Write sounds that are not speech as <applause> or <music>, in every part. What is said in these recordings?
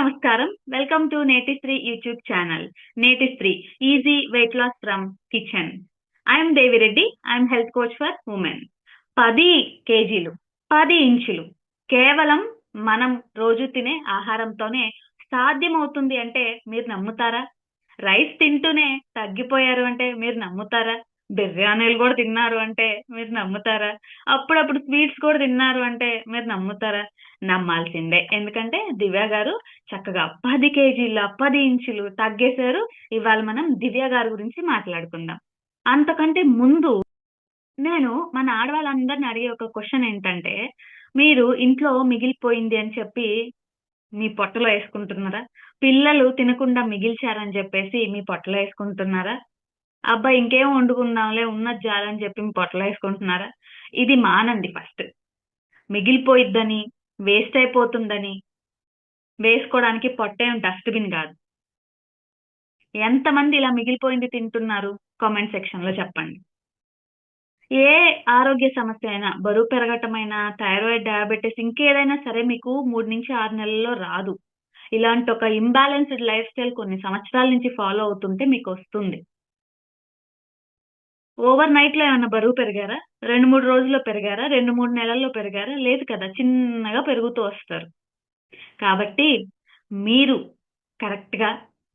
నమస్కారం. Welcome to Netisri YouTube channel Neti Sri easy weight loss from kitchen I'm Devireddy I'm health coach for women పది కేజీలు పది ఇంచులు కేవలం మనం రోజు తినే ఆహారంతోనే సాధ్యమవుతుంది అంటే మీరు నమ్ముతారా? రైస్ తింటూనే తగ్గిపోయారు అంటే మీరు నమ్ముతారా? బిర్యానీలు కూడా తిన్నారు అంటే మీరు నమ్ముతారా? అప్పుడప్పుడు స్వీట్స్ కూడా తిన్నారు అంటే మీరు నమ్ముతారా? నమ్మాల్సిందే. ఎందుకంటే దివ్య గారు చక్కగా పది కేజీల పది ఇంచులు తగ్గేశారు. ఇవాళ మనం దివ్య గారి గురించి మాట్లాడుకుందాం. అంతకంటే ముందు నేను మన ఆడవాళ్ళందరిని అడిగే ఒక క్వశ్చన్ ఏంటంటే మీరు ఇంట్లో మిగిలిపోయింది అని చెప్పి మీ పొట్టలో వేసుకుంటున్నారా? పిల్లలు తినకుండా మిగిల్చారని చెప్పేసి మీ పొట్టలో వేసుకుంటున్నారా? అబ్బాయి ఇంకేం వండుకుందాంలే ఉన్నది చాలని చెప్పి మీ పొట్టలో వేసుకుంటున్నారా? ఇది మానండి ఫస్ట్. మిగిలిపోయిద్దని వేస్ట్ అయిపోతుందని వేసుకోవడానికి పొట్టేం డస్ట్బిన్ కాదు. ఎంతమంది ఇలా మిగిలిపోయింది తింటున్నారు? కామెంట్ సెక్షన్లో చెప్పండి. ఏ ఆరోగ్య సమస్య అయినా బరువు పెరగటమైనా థైరాయిడ్ డయాబెటీస్ ఇంకేదైనా సరే మీకు మూడు నుంచి ఆరు నెలల్లో రాదు. ఇలాంటి ఒక ఇంబ్యాలెన్స్డ్ లైఫ్ స్టైల్ కొన్ని సంవత్సరాల నుంచి ఫాలో అవుతుంటే మీకు వస్తుంది. ఓవర్ నైట్లో ఏమైనా బరువు పెరిగారా? రెండు మూడు రోజుల్లో పెరిగారా? రెండు మూడు నెలల్లో పెరిగారా? లేదు కదా చిన్నగా పెరుగుతూ వస్తారు. కాబట్టి మీరు కరెక్ట్గా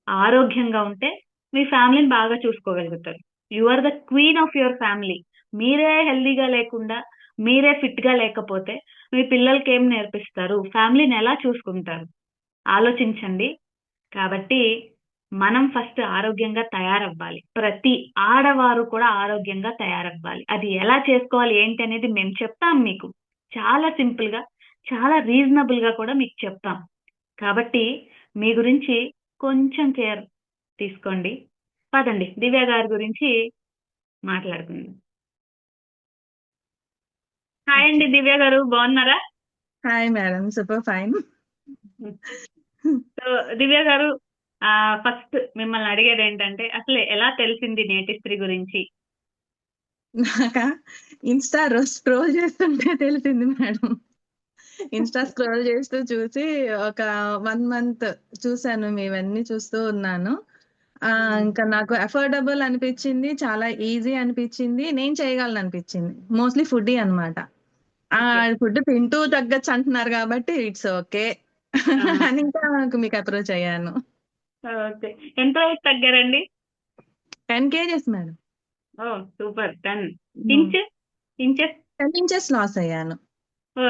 ఆరోగ్యంగా ఉంటే మీ ఫ్యామిలీని బాగా చూసుకోగలుగుతారు. You are the queen of your family మీరే హెల్దీగా లేకుండా మీరే ఫిట్గా లేకపోతే మీ పిల్లలకి ఏం నేర్పిస్తారు? ఫ్యామిలీని ఎలా చూసుకుంటారు? ఆలోచించండి. కాబట్టి మనం ఫస్ట్ ఆరోగ్యంగా తయారవ్వాలి. ప్రతి ఆడవారు కూడా ఆరోగ్యంగా తయారవ్వాలి. అది ఎలా చేసుకోవాలి ఏంటి అనేది మేము చెప్తాం మీకు. చాలా సింపుల్గా చాలా రీజనబుల్గా కూడా మీకు చెప్తాం. కాబట్టి మీ గురించి కొంచెం కేర్ తీసుకోండి. పదండి దివ్య గారి గురించి మాట్లాడుకుందాం. హాయ్ అండి దివ్య గారు బాగున్నారా? Hi madam super fine. So Divya గారు ఫస్ట్ మిమ్మల్ని అడిగేది ఏంటంటే అసలు ఎలా తెలిసింది నేటిస్త్రీ గురించి? నాకా? ఇన్స్టా రోజు స్క్రోల్ చేస్తుంటే తెలిసింది మేడం. ఇన్స్టా స్క్రోల్ చేస్తూ చూసి ఒక వన్ మంత్ చూసాను మీవన్నీ చూస్తూ ఉన్నాను. ఆ ఇంకా నాకు అఫోర్డబుల్ అనిపించింది. చాలా ఈజీ అనిపించింది. నేను చేయగలను అనిపించింది. మోస్ట్లీ ఫుడ్ అన్నమాట. ఆ ఫుడ్ తింటూ తగ్గచ్చు అంటున్నారు కాబట్టి ఇట్స్ ఓకే <laughs> అని ఇంకా మీకు అప్రోచ్ అయ్యాను. ఓకే. ఎంత weight తగ్గారండి? Ten kgs madam. Oh super. Ten inch inches? Ten inches loss అయ్యాను.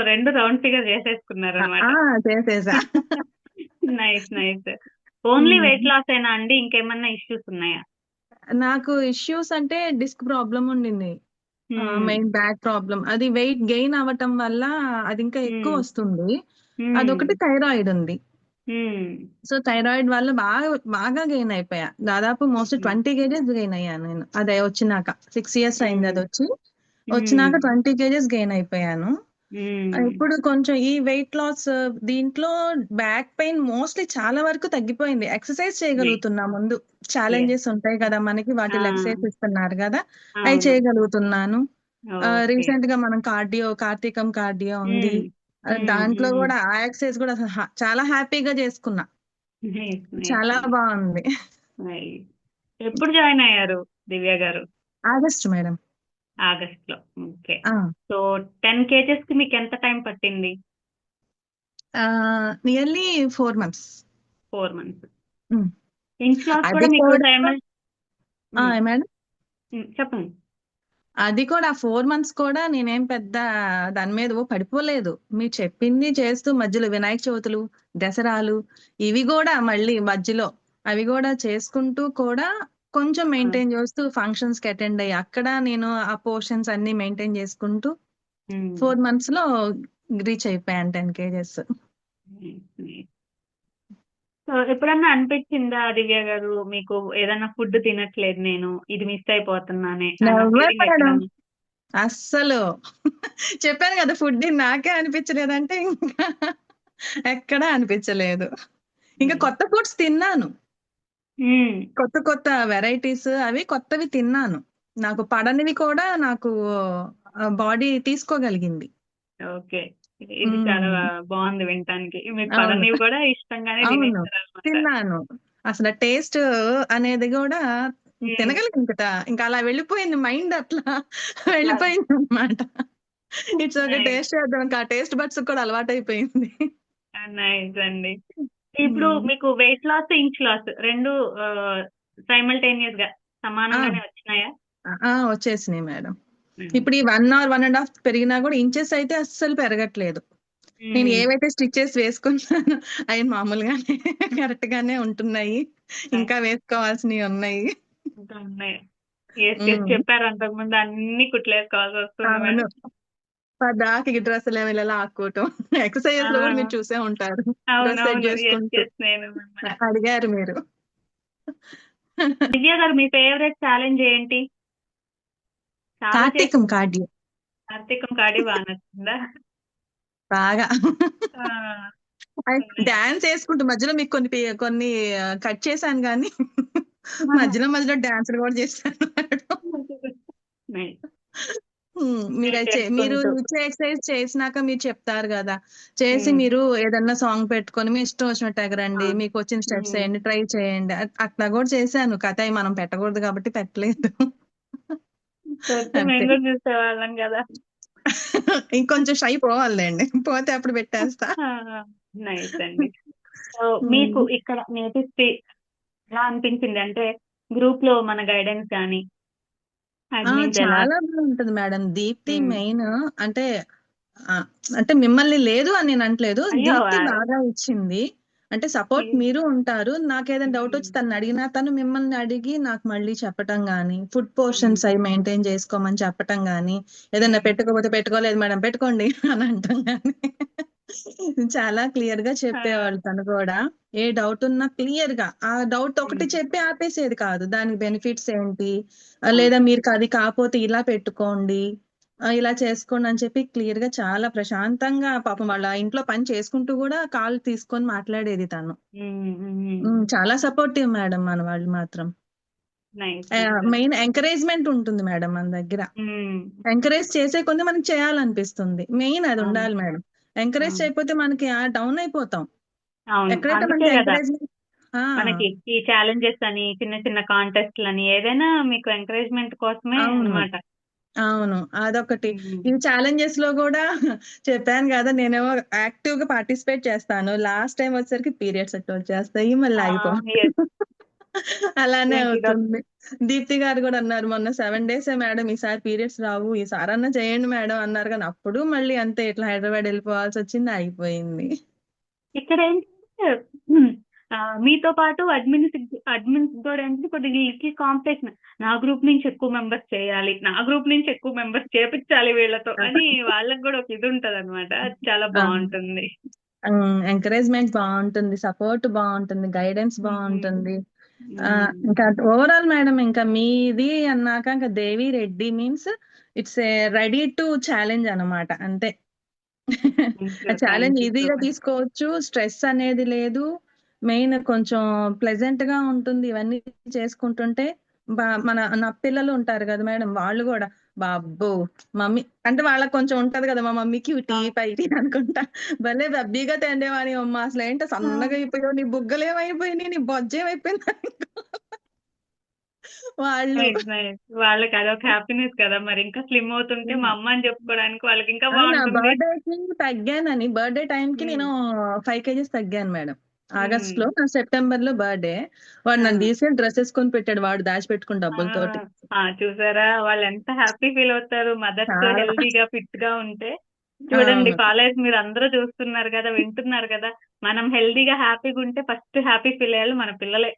రెండు రౌండ్ ఫిగర్ చేసేసుకున్నారు అనమాట చేసేసా <laughs> nice nice only. Weight loss అయినా అండి ఇంకేమన్నా ఇష్యూస్ ఉన్నాయా నాకు ఇష్యూస్ అంటే డిస్క్ ప్రాబ్లం ఉండింది. మెయిన్ బ్యాక్ ప్రాబ్లం అది వెయిట్ గెయిన్ అవ్వటం వల్ల అది ఇంకా ఎక్కువ. వస్తుంది. అదొకటి థైరాయిడ్ ఉంది. సో థైరాయిడ్ వల్ల బాగా బాగా గెయిన్ అయిపోయా దాదాపు మోస్ట్. ట్వంటీ కేజెస్ గెయిన్ అయ్యాను నేను అదే వచ్చినాక సిక్స్ ఇయర్స్ అయింది అది. వచ్చి వచ్చినాక. ట్వంటీ కేజెస్ గెయిన్ అయిపోయాను. ఇప్పుడు కొంచెం ఈ వెయిట్ లాస్ దీంట్లో బ్యాక్ పెయిన్ మోస్ట్లీ చాలా వరకు తగ్గిపోయింది. ఎక్సర్సైజ్ చేయగలుగుతున్నా ముందు. ఛాలెంజెస్ ఉంటాయి కదా మనకి వాటిలో Ah. ఎక్సర్సైజ్ ఇస్తున్నారు కదా. అవి చేయగలుగుతున్నాను. రీసెంట్గా మనం కార్డియో కార్తీకం కార్డియో ఉంది. దాంట్లో. కూడా ఆ ఎక్సర్సైజ్ కూడా చాలా హ్యాపీగా చేసుకున్నా. చాలా బాగుంది. ఎప్పుడు జాయిన్ అయ్యారు దివ్య గారు? August madam. ఆగస్ట్లో ఓకే సో టెన్ కేజెస్కి మీకు ఎంత టైం పట్టింది? Nearly four months. Four months. Inch loss కూడా అది మీకు కూడా టైం మేడం? చెప్పండి. అది కూడా ఫోర్ మంత్స్ కూడా నేనేం పెద్ద దాని మీద పడిపోలేదు. మీరు చెప్పింది చేస్తూ మధ్యలో వినాయక చవితులు దసరాలు ఇవి కూడా మళ్ళీ మధ్యలో. అవి కూడా చేసుకుంటూ కూడా కొంచెం మెయింటైన్ చేస్తూ ఫంక్షన్స్కి అటెండ్ అయ్యి అక్కడ నేను ఆ పోర్షన్స్ అన్ని మెయింటైన్ చేసుకుంటూ. ఫోర్ మంత్స్లో రీచ్ అయిపోయాను టెన్ కేజెస్. సో ఎప్పుడన్నా అనిపించిందా దివ్య గారు మీకు ఏదైనా ఫుడ్ తినట్లేదు నేను ఇది మిస్ అయిపోతున్నానే? అస్సలు <laughs> చెప్పాను కదా ఫుడ్ నాకే అనిపించలేదంటే ఇంకా ఎక్కడా అనిపించలేదు ఇంకా కొత్త ఫుడ్స్ తిన్నాను కొత్త కొత్త వెరైటీస్ అవి కొత్తవి తిన్నాను. నాకు పడనివి కూడా నాకు బాడీ తీసుకోగలిగింది. ఓకే. ఇది చాలా. బాగుంది వినటానికి. అవును. పదనివి కూడా ఇష్టంగానే అవును. తిన్నాను. అసలు టేస్ట్ అనేది కూడా తినగలిగి ఇంకా ఇంకా అలా వెళ్ళిపోయింది మైండ్ అట్లా వెళ్ళిపోయింది అనమాట <laughs> ఇట్స్ ఒక. టేస్ట్ చేద్దాం. ఇంకా ఆ టేస్ట్ బడ్స్ కూడా అలవాటు అయిపోయింది నైస్ అండి. ఇప్పుడు మ్మ్. మీకు వెయిట్ లాస్ ఇంచ్ లాస్ రెండు సైమల్టేనియస్గా సమానంగానే వచ్చినాయా? ఆ వచ్చేసినాయి మేడం. ఇప్పుడు ఈ one hour one and half పెరిగినా కూడా ఇంచెస్ అయితే అస్సలు పెరగట్లేదు. నేను మ్మ్. ఏవైతే స్టిచెస్ వేసుకున్నానో అవి మామూలుగానే కరెక్ట్ గానే ఉంటున్నాయి. ఇంకా వేసుకోవాల్సినవి ఉన్నాయి. చెప్పారు అంతకుముందు అన్ని కుట్లేసుకోవాల్సి వస్తుంది పదాకి డ్రెస్సులు ఏమి ఇలా ఆక్కోవటం. <laughs> ఎక్సర్సైజ్లో కూడా మీరు చూసే ఉంటారు. డ్రెస్ సెట్ చేసుకుంటూ. అడిగారు మీరు. దివ్య గారు మీ ఫేవరెట్ ఛాలెంజ్ ఏంటి? కార్తీకం కార్డియో. కార్తీకం కాడి బాగా నచ్చిందా? బాగా. డాన్స్ వేసుకుంటూ మధ్యలో మీకు కొన్ని కొన్ని కట్ చేశాను కానీ మధ్యలో మధ్యలో డాన్స్ కూడా చేశాను మీరు అయితే మీరు చేసుకుంటూ. ఇచ్చే ఎక్సర్సైజ్ చేసినాక మీరు చెప్తారు కదా. చేసి. మీరు ఏదన్నా సాంగ్ పెట్టుకొని మీ ఇష్టం వచ్చినట్టు ఎగరండి ఆ. మీకు వచ్చిన స్టెప్స్. వేయండి ట్రై చేయండి. అట్- అట్లా కూడా చేశాను. కథ అయి మనం పెట్టకూడదు కాబట్టి పెట్టలేదు. పెడితే అంతే. చూసేవాళ్ళం ఇంకొంచెం షై పోవాలండి పోతే అప్పుడు పెట్టేస్తా. నైస్ అండి. సో మీకు ఇక్కడ నేటివ్ ఎలా అనిపించింది? అంటే గ్రూప్లో మన గైడెన్స్ కానీ ఆ, ఎలా? చాలా బాగుంటుంది మేడం. దీప్తి ఉమ్. మెయిన్ అంటే ఆ, అంటే మిమ్మల్ని లేదు అని నేను అంటలేదు అయ్యో, దీప్తి ఆ- బాగా ఇచ్చింది. అంటే సపోర్ట్ ఉమ్. మీరు ఉంటారు. నాకు ఏదైనా డౌట్ వచ్చి తను అడిగినా తను మిమ్మల్ని అడిగి నాకు మళ్ళీ చెప్పటం గానీ ఫుడ్ పోర్షన్స్ అవి మెయింటైన్ చేసుకోమని చెప్పటం గానీ ఏదైనా ఉమ్. పెట్టుకోకపోతే పెట్టుకోలేదు మేడం పెట్టుకోండి <laughs> అని అంటాం గానీ. <laughs> చాలా క్లియర్గా చెప్పేవాళ్ళు తను కూడా. ఏ డౌట్ ఉన్నా క్లియర్గా. ఆ డౌట్ ఒకటి ఉమ్. చెప్పి ఆపేసేది కాదు. దానికి బెనిఫిట్స్ ఏంటి? ఆ, లేదా మీరు అది కాకపోతే ఇలా పెట్టుకోండి. ఇలా చేసుకోండి అని చెప్పి క్లియర్గా చాలా ప్రశాంతంగా పాపం వాళ్ళ ఇంట్లో పని చేసుకుంటూ కూడా కాల్ తీసుకొని మాట్లాడేది తను. ఉమ్, చాలా సపోర్టివ్ మేడం మన వాళ్ళు మాత్రం. మెయిన్ ఎంకరేజ్మెంట్ ఉంటుంది మేడం మన దగ్గర. ఎంకరేజ్ చేసే కొంది మనకి చేయాలనిపిస్తుంది. మెయిన్ అది. ఉండాలి మేడం. ఎంకరేజ్ అవును. చేయకపోతే మనకి ఆ డౌన్ అయిపోతాం ఎక్కడైతే మనకి కదా ఎంకరేజ్మెంట్ మనకి ఈ ఛాలెంజెస్ అని చిన్న చిన్న కాంటెస్ట్ అని ఏదైనా మీకు ఎంకరేజ్మెంట్ కోసమే అవును. అన్నమాట అవును అదొకటి. ఈ ఛాలెంజెస్లో కూడా <laughs> చెప్పాను కదా నేనేమో యాక్టివ్గా పార్టిసిపేట్ చేస్తాను లాస్ట్ టైం వచ్చేసరికి పీరియడ్స్ అట్లా వచ్చేస్తాయి మళ్ళీ ఆ, అయిపో yes. అలానే అవుతుంది. దీప్తి గారు కూడా అన్నారు మొన్న సెవెన్ డేస్ మేడం ఈసారి పీరియడ్స్ రావు. ఈసారి అన్నా చేయండి మేడం అన్నారు. కానీ అప్పుడు మళ్ళీ అంతే ఇట్లా హైదరాబాద్ వెళ్ళిపోవాల్సి వచ్చింది అయిపోయింది. ఇక్కడ ఏంటంటే మీతో పాటు అడ్మిన్స్ అడ్మిన్స్ కూడా ఏంటంటే కొద్దిగా లిటిల్ కాంపిటీషన్ నా గ్రూప్ నుంచి ఎక్కువ మెంబర్స్ చేయాలి నా గ్రూప్ నుంచి ఎక్కువ మెంబర్స్ చేపించాలి వీళ్ళతో అని <laughs> వాళ్ళకి కూడా ఒక ఇది ఉంటది అనమాట చాలా బాగుంటుంది. ఎంకరేజ్మెంట్ బాగుంటుంది సపోర్ట్ బాగుంటుంది గైడెన్స్ బాగుంటుంది. ఇంకా ఓవరాల్ మేడం ఇంకా మీది అన్నాక ఇంకా Devi Reddy means it's a ready to challenge అన్నమాట అంతే. ఛాలెంజ్ ఈజీగా. తీసుకోవచ్చు స్ట్రెస్ అనేది లేదు. మెయిన్ కొంచెం ప్లెజెంట్గా ఉంటుంది ఇవన్నీ చేసుకుంటుంటే. మన నా పిల్లలు ఉంటారు కదా మేడం వాళ్ళు కూడా బాబ్బో మమ్మీ అంటే వాళ్ళకి కొంచెం ఉంటది కదా మా మమ్మీకి టీ పైటి అనుకుంటా. భలే బబ్బీగా తిండేవాని అమ్మ అసలు ఏంటో సన్నగా అయిపోయావు నీ బుగ్గలు ఏమైపోయినాయి నీ బొజ్జ ఏమైపోయింది వాళ్ళు. వాళ్ళకి అదొక హ్యాపీనెస్ కదా మరి ఇంకా స్లిమ్ అవుతుంటే మా అమ్మ అని చెప్పుకోవడానికి వాళ్ళకి ఇంకా బాగుంటుంది. బర్త్డే తగ్గానని బర్త్డే టైం కి. నేను ఫైవ్ కేజీస్ తగ్గాను మేడం. ఆగస్ట్. లో నా సెప్టెంబర్లో బర్త్డే వాడు నన్ను Ah. తీసుకెళ్ళి డ్రెస్సెస్ కొని పెట్టాడు వాడు దాచిపెట్టుకుని డబ్బులతోటి ఆ, చూసారా వాళ్ళు ఎంత హ్యాపీ ఫీల్ అవుతారు మదర్స్ చాలా. హెల్తీగా ఫిట్గా ఉంటే చూడండి. కాలేజ్ మీరు అందరూ చూస్తున్నారు కదా వింటున్నారు కదా మనం హెల్తీగా హ్యాపీగా ఉంటే ఫస్ట్ హ్యాపీ ఫీల్ అయ్యాలి మన పిల్లలే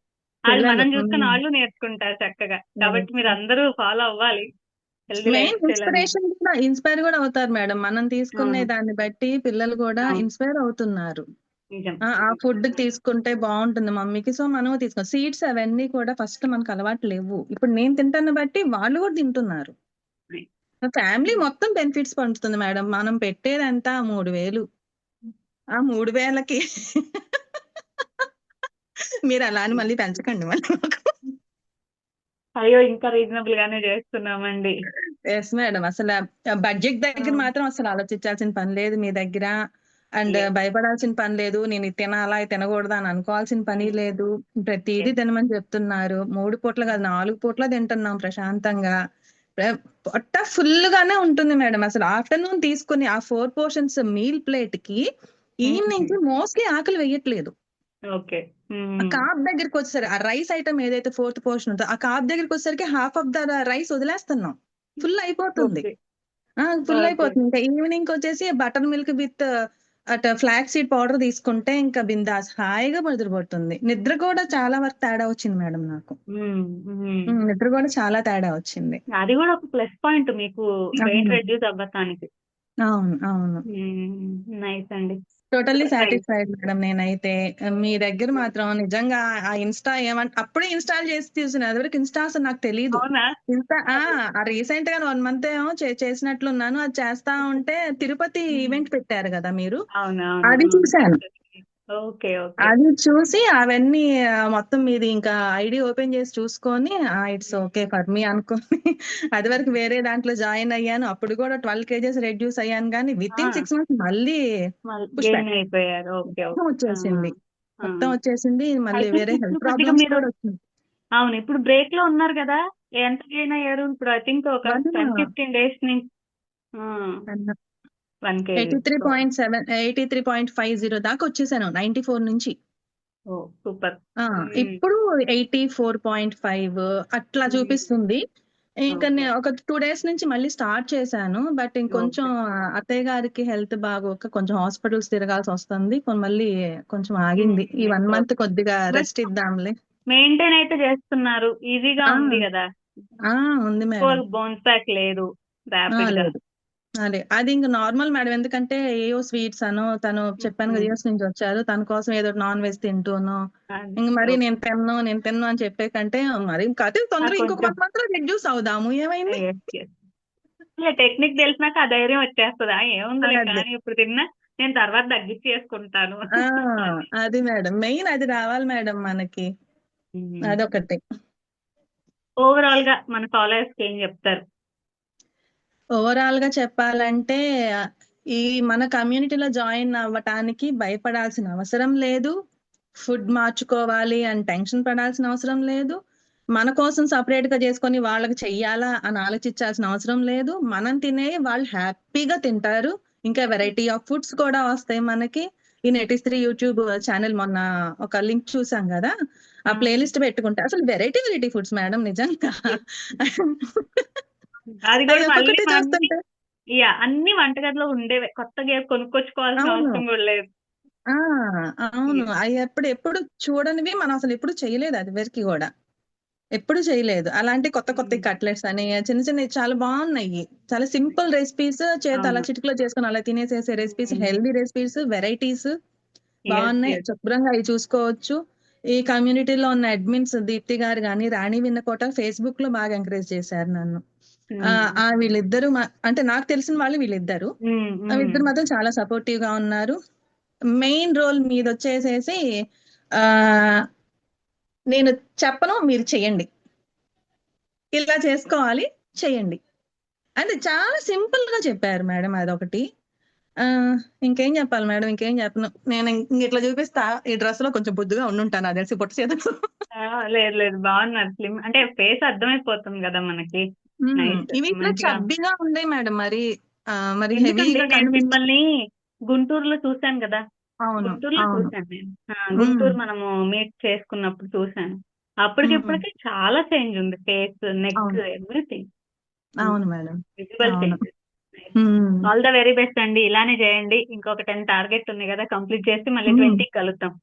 వాళ్ళు మనం చూసుకుని. వాళ్ళు నేర్చుకుంటారు చక్కగా కాబట్టి మీరు అందరూ ఫాలో అవ్వాలి ఇన్స్పిరేషన్ కూడా ఇన్స్పైర్ కూడా అవుతారు మేడం మనం తీసుకునే. దాన్ని బట్టి పిల్లలు కూడా. ఇన్స్పైర్ అవుతున్నారు ఆ ఆ ఫుడ్ తీసుకుంటే బాగుంటుంది మమ్మీకి. సో మనం తీసుకోం సీడ్స్ అవన్నీ కూడా ఫస్ట్ మనకు అలవాటు లేవు. ఇప్పుడు నేను తింటాను బట్టి వాళ్ళు కూడా తింటున్నారు. ఫ్యామిలీ మొత్తం బెనిఫిట్స్ పొందుతుంది మేడం. మనం పెట్టేదంతా మూడు వేలు. ఆ మూడు వేలకి మీరు అలా అని మళ్ళీ పెంచకండి మళ్ళీ మాకు. అయ్యో ఇంకా రీజనబుల్ గానే చేస్తున్నామండి. ఎస్ మేడం అసలు బడ్జెట్ దగ్గర. మాత్రం అసలు ఆలోచించాల్సిన పని లేదు మీ దగ్గర. అండ్. భయపడాల్సిన పని లేదు. నేను ఇది తినాలా ఇది తినకూడదా అని అనుకోవాల్సిన పని. లేదు. ప్రతిదీ. తినమని చెప్తున్నారు. మూడు పూట్ల కాదు నాలుగు పూట్ల తింటున్నాం ప్రశాంతంగా. ప్ర- పొట్ట ఫుల్ గానే ఉంటుంది మేడం. అసలు ఆఫ్టర్నూన్ తీసుకుని ఆ ఫోర్ పోర్షన్స్ మీల్ ప్లేట్కి ఈవినింగ్కి మోస్ట్లీ ఆకలి వేయట్లేదు. ఓకే ఆ కాప్ దగ్గరికి వచ్చేసరికి ఆ రైస్ ఐటమ్ ఏదైతే ఫోర్త్ పోర్షన్ ఉందో ఆ కాప్ దగ్గరికి వచ్చేసరికి హాఫ్ ఆఫ్ ద రైస్ వదిలేస్తున్నాం. ఫుల్ అయిపోతుంది. ఫుల్. అయిపోతుంది. ఇంకా ఈవినింగ్ వచ్చేసి butter milk with at flax seed powder తీసుకుంటే ఇంకా బిందాస్ హాయిగా నిద్రపోతుంది నిద్ర కూడా చాలా వరకు తేడా వచ్చింది మేడం నాకు. నిద్ర కూడా చాలా తేడా వచ్చింది. అది కూడా ఒక ప్లస్ పాయింట్ మీకు వెయిట్ అవును. రెడ్యూస్ అవ్వటానికి. అవును అవును. నైస్ అండి. టోటల్లీ. సాటిస్ఫైడ్ మేడం నేనైతే. మీ దగ్గర మాత్రం నిజంగా ఆ ఇన్స్టా ఏమంటే అప్పుడే ఇన్స్టాల్ చేసి తీసుకున్నాను అది వరకు ఇన్స్టా అసలు నాకు తెలియదు ఇన్స్టా ఆ రీసెంట్గా వన్ మంత్ ఏమో చే- చేసినట్లున్నాను. అది చేస్తా ఉంటే తిరుపతి Hmm. ఈవెంట్ పెట్టారు కదా మీరు. అది చూశాను. Okay okay. అది చూసి అవన్నీ మొత్తం మీది ఇంకా ఐడి ఓపెన్ చేసి చూసుకొని ఇట్స్ ఓకే ఫర్ మీ అనుకొని అది వరకు వేరే దాంట్లో జాయిన్ అయ్యాను. అప్పుడు కూడా ట్వెల్వ్ కేజెస్ రెడ్యూస్ అయ్యాను కానీ విత్ ఇన్. సిక్స్ మంత్స్ మళ్ళీ. అయిపోయారు. ఓకే వచ్చేసింది. మొత్తం వచ్చేసింది. మళ్ళీ వేరే హెల్త్ ప్రాబ్లమ్స్ కూడా వచ్చింది అవును ఇప్పుడు బ్రేక్లో ఉన్నారు కదా? ఎంత గెయిన్ అయ్యారు? ఇప్పుడు ఐ థింక్ ఒక టెన్ ఫిఫ్టీన్ డేస్ నుంచి. One eighty three point seven eighty three point five zero దాకా వచ్చేసాను నైన్టీ ఫోర్ నుంచి సూపర్. Hmm. ఇప్పుడు ఎయిటీ ఫోర్ పాయింట్ ఫైవ్ అట్లా Hmm. చూపిస్తుంది. ఇంకా. నేను ఒక టూ డేస్ నుంచి మళ్ళీ స్టార్ట్ చేశాను బట్ ఇంకొంచెం అత్తయ్య గారికి హెల్త్ బాగోక కొంచెం హాస్పిటల్స్ తిరగాల్సి వస్తుంది మళ్ళీ కొంచెం ఆగింది. ఈ Hmm. వన్ మంత్ కొద్దిగా రెస్ట్ ఇద్దాంలే. మెయింటైన్ అయితే చేస్తున్నారు. ఈజీగా. ఉంది కదా. ఆ ఉంది మేడం. బౌన్స్ బ్యాక్ లేదు. అదే. అది ఇంకా నార్మల్ మేడం. ఎందుకంటే ఏయో స్వీట్స్ అను తను చెప్పాను కదా. యూఎస్ నుంచి వచ్చారు. తన కోసం ఏదో నాన్ వెజ్ తింటూను. ఇంక మరి నేను తిన్ను నేను తిన్ను అని చెప్పే కంటే మరి కథ తొందరగా ఇంకొక కొంచెం- వన్ మంత్లో రెడ్యూస్ అవుదాము. ఏమైంది? టెక్నిక్ తెలిసినాక ఆ ధైర్యం వచ్చేస్తుందా? ఏముందిలే అదే. కానీ ఇప్పుడు తిన్నా నేను తర్వాత తగ్గించి చేసుకుంటాను. అది మేడం. మెయిన్ అది రావాలి మేడం మనకి. అదొకటి. ఓవరాల్గా మన ఫాలోవర్స్కి ఏం చెప్తారు? ఓవరాల్గా చెప్పాలంటే ఈ మన కమ్యూనిటీలో జాయిన్ అవ్వటానికి భయపడాల్సిన అవసరం లేదు. ఫుడ్ మార్చుకోవాలి అని టెన్షన్ పడాల్సిన అవసరం లేదు. మన కోసం సపరేట్గా చేసుకొని వాళ్ళకి చెయ్యాలా అని ఆలోచించాల్సిన అవసరం లేదు. మనం తినే వాళ్ళు హ్యాపీగా తింటారు. ఇంకా వెరైటీ ఆఫ్ ఫుడ్స్ కూడా వస్తాయి మనకి. ఈ నెటిస్త్రీ యూట్యూబ్ ఛానల్ మొన్న ఒక లింక్ చూసాం కదా? ఆ. ప్లేలిస్ట్ పెట్టుకుంటే అసలు వెరైటీ వెరైటీ ఫుడ్స్ మేడం నిజంగా. అది కూడా యా అన్ని వంటగదిలో ఉండేవే కొత్తగా కొనుక్కొచ్చుకోవాల్సిన. అవసరం కూడా లేదు ఆ అవును అవి ఎప్పుడు ఎప్పుడు చూడనివి మనం అసలు ఎప్పుడు చేయలేదు అది వరకు కూడా ఎప్పుడు చేయలేదు అలాంటి కొత్త కొత్త. కట్లెట్స్ అని చిన్న చిన్నవి చాలా బాగున్నాయి చాలా సింపుల్ రెసిపీస్ చేతి అలా. చిటికలో చేసుకొని అలా తినేసేసే రెసిపీస్. హెల్దీ రెసిపీస్ వెరైటీస్ బాగున్నాయి. శుభ్రంగా అవి చూసుకోవచ్చు ఈ కమ్యూనిటీలో ఉన్న అడ్మిన్స్ దీప్తి గారు కానీ రాణి విన్నకోట ఫేస్బుక్లో బాగా ఎంకరేజ్ చేశారు నన్ను. ఆ వీళ్ళిద్దరు అంటే నాకు తెలిసిన వాళ్ళు వీళ్ళిద్దరు. ఇద్దరు మాత్రం చాలా సపోర్టివ్గా ఉన్నారు. మెయిన్ రోల్ మీద వచ్చేసేసి ఆ నేను చెప్పను మీరు చెయ్యండి ఇలా చేసుకోవాలి చెయ్యండి అంటే చాలా సింపుల్గా చెప్పారు మేడం అదొకటి. ఇంకేం చెప్పాలి మేడం? ఇంకేం చెప్పను నేను ఇట్లా చూపిస్తా ఈ డ్రెస్లో కొంచెం బొద్దుగా ఉండుంటాను అది తెలిసి పొట్టు చేత లేదు లేదు. బాగున్నారు. స్లిమ్ అంటే ఫేస్ అర్థమైపోతుంది కదా మనకి. ఇవి ఇట్లా. చబ్బిగా ఉన్నాయి మేడం మరి. మరి నేను మిమ్మల్ని గుంటూరులో చూశాను కదా. గుంటూరులో చూశాను నేను. గుంటూరు మనము మీట్ చేసుకున్నప్పుడు చూశాను. అప్పటికి మ్మ్. ఇప్పటికి చాలా చేంజ్ ఉంది. Face neck. ఎవ్రీథింగ్ అవును madam. All the very best అండి ఇలానే చేయండి ఇంకొక టెన్ టార్గెట్ ఉంది కదా కంప్లీట్ చేసి మళ్ళీ. ట్వంటీ కలుద్దాం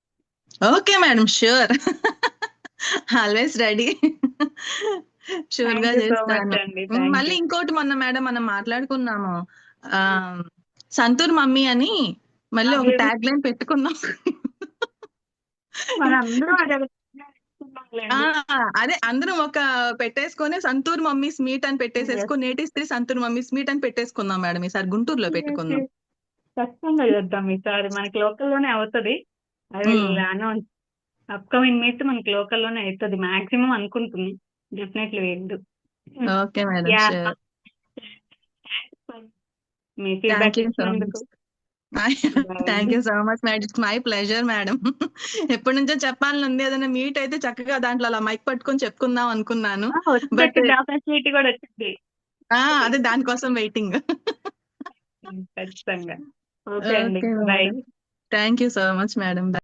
okay madam sure always ready షూర్గా చేస్తాను. Thank మళ్ళీ. ఇంకోటి మొన్న మేడం మనం మాట్లాడుకున్నాము ఆ సంతూర్ మమ్మీ అని మళ్ళీ ఒక. ట్యాగ్ లైన్ పెట్టుకున్నాం మనందరం అదే. అదే అందరం ఒక పెట్టేసుకొని సంతూర్ మమ్మీస్ మీట్ అని పెట్టేసేసుకొని నేటి స్త్రీ సంతూర్ మమ్మీస్ మీట్ అని పెట్టేసుకుందాం మేడం ఈసారి గుంటూరులో పెట్టుకుందాం. ఖచ్చితంగా చేద్దాం ఈసారి. మనకి లోకల్లోనే అవుతుంది Hmm. అనౌన్స్. అప్కమింగ్ మీట్ మనకి లోకల్లోనే అవుతుంది. మాక్సిమం అనుకుంటున్నాం. డెఫినెట్లీ వేయద్దు okay madam me feedback thank you so much madam it's my pleasure madam ఎప్పటి నుంచో చెప్పాలని ఉంది. ఏదైనా మీట్ అయితే చక్కగా దాంట్లో అలా మైక్ పట్టుకొని చెప్పుకుందాం అనుకున్నాను. బట్ ఆపర్చునిటీ కూడా వచ్చింది. అదే దానికోసం వెయిటింగ్ ఖచ్చితంగా. Thank you so much madam